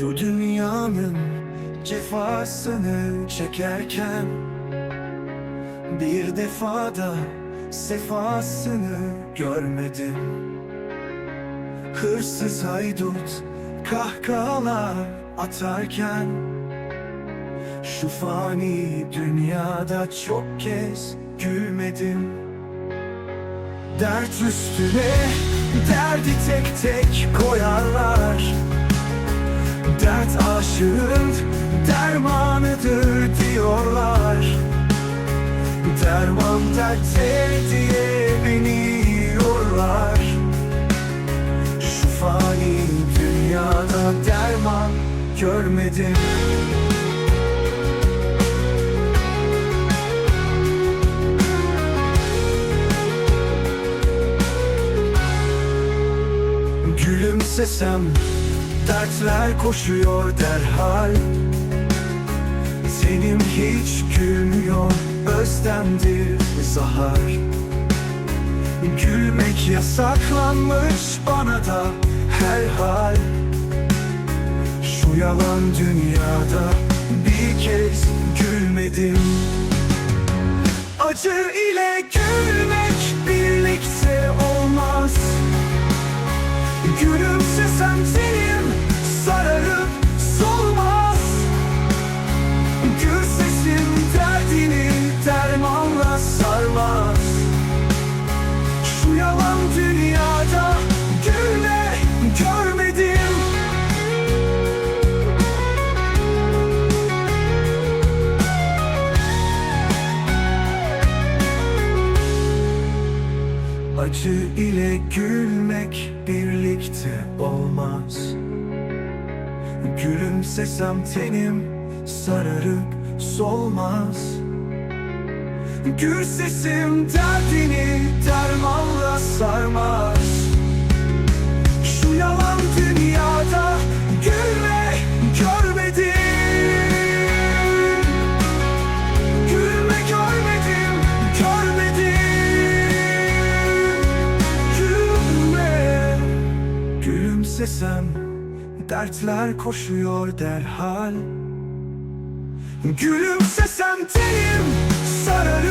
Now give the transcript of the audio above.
Şu dünyanın cefasını çekerken Bir defada sefasını görmedim. Hırsız haydut kahkahalar atarken Şu fani dünyada çok kez gülmedim. Dert üstüne derdi tek tek koyarlar Dert aşığın dermanıdır diyorlar. Derman dertte diye beni yorlar Şu fani dünyada derman görmedim. Gülümsesem dertler koşuyor derhal. Senin hiç gülmüyor özlemdir zahar. Gülmek yasaklanmış bana da herhal Şu yalan dünyada bir kez gülmedim. Acı ile gülmek birlikte olmaz. Gülümsesem senin Acı ile gülmek birlikte olmaz. Gülümsesem tenim sararıp solmaz. Gül sesim derdini dermanla sarmaz Gülümsesem dertler koşuyor derhal. Gülümsesem tenim sararıp